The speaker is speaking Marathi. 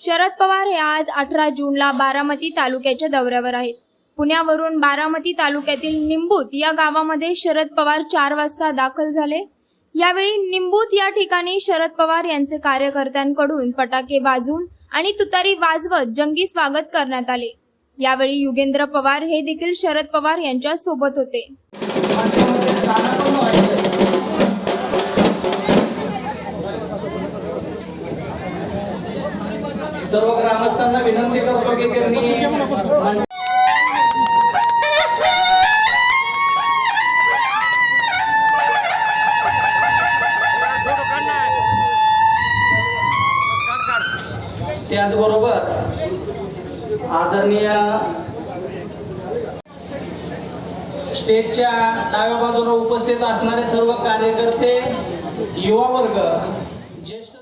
शरद पवार हे आज अठरा जूनला बारामती तालुक्याच्या दौऱ्यावर आहेत. पुण्यावरून बारामती तालुक्यातील निंबूत या गावामध्ये शरद पवार चार वाजता दाखल झाले. यावेळी निंबूत या ठिकाणी शरद पवार यांचे कार्यकर्त्यांकडून फटाके वाजवून आणि तुतारी वाजवत जंगी स्वागत करण्यात आले. यावेळी युगेंद्र पवार हे देखील शरद पवार यांच्या सोबत होते. सर्व ग्रामस्थांना विनंती करतो की त्यांनी त्याचबरोबर आदरणीय स्टेजच्या डाव्या बाजूला उपस्थित असणारे सर्व कार्यकर्ते युवा वर्ग ज्येष्ठ